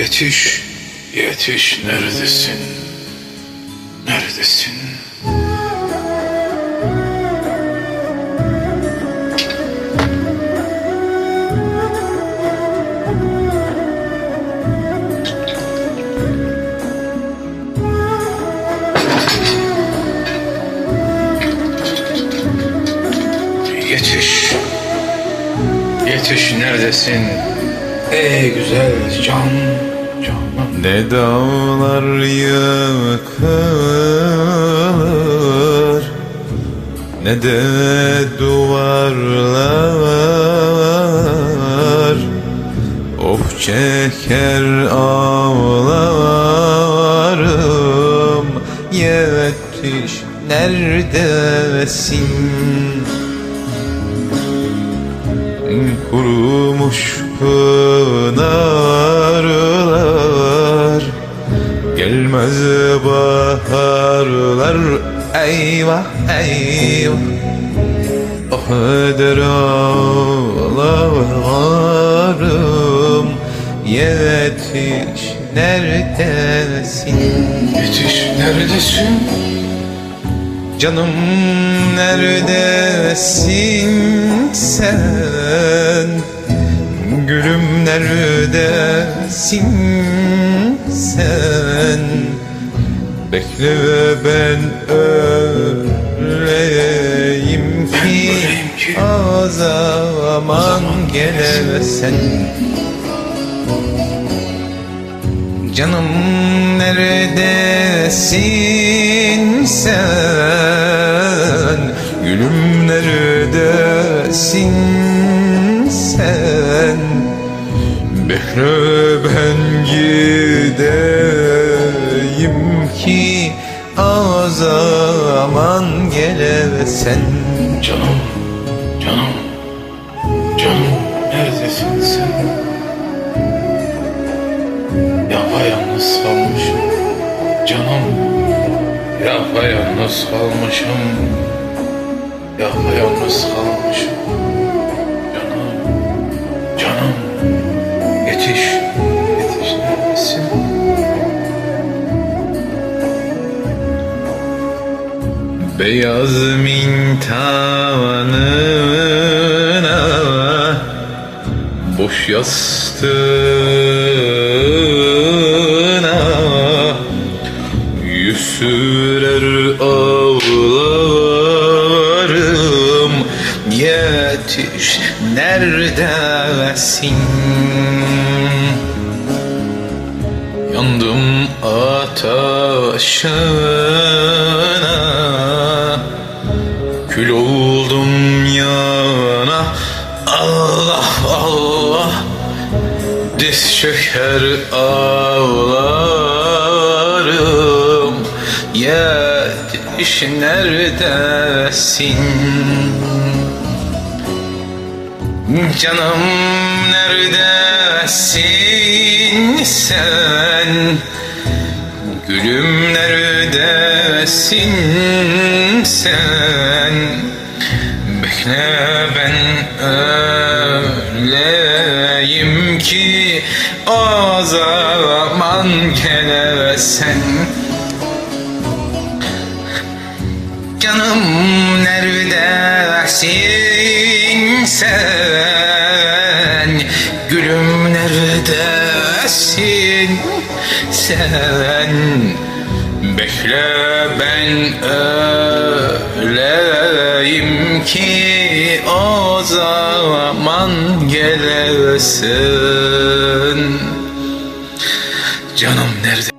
Yetiş, yetiş neredesin? Neredesin? Yetiş. Yetiş neredesin? Ey güzel can, canım. Ne dağlar yıkılır Ne de duvarlar Of çeker ağlarım Yetiş neredesin Kurumuş pınarlar. Gelmez baharlar. Eyvah eyvah. Oh eder ağlarım. Yetiş neredesin? Yetiş neredesin? Canım neredesin sen Gülüm neredesin sen Bekle ben öleyim ki. O zaman gelemezsen Canım neredesin sen? Gülüm neredesin sen? Bekle ben gideyim ki O zaman gelemezsen Kalmışım, canım. Yapayalnız kalmışım, yapayalnız kalmışım. Canım, canım, yetiş, yetiş neredesin? Beyaz mintanına Boş yastığına sürer ağlarım. Yetiş neredesin? Yandım ateşine. Kül oldum yana. Allah Allah. Diz çöker ağlarım Yetiş neredesin? Canım neredesin sen? Gülüm neredesin sen? Bekle ben öleyim ki O zaman gelesen Canım neredesin sen. Gülüm neredesin sen. Bekle ben öleyim ki O zaman gelesin. Canım nerede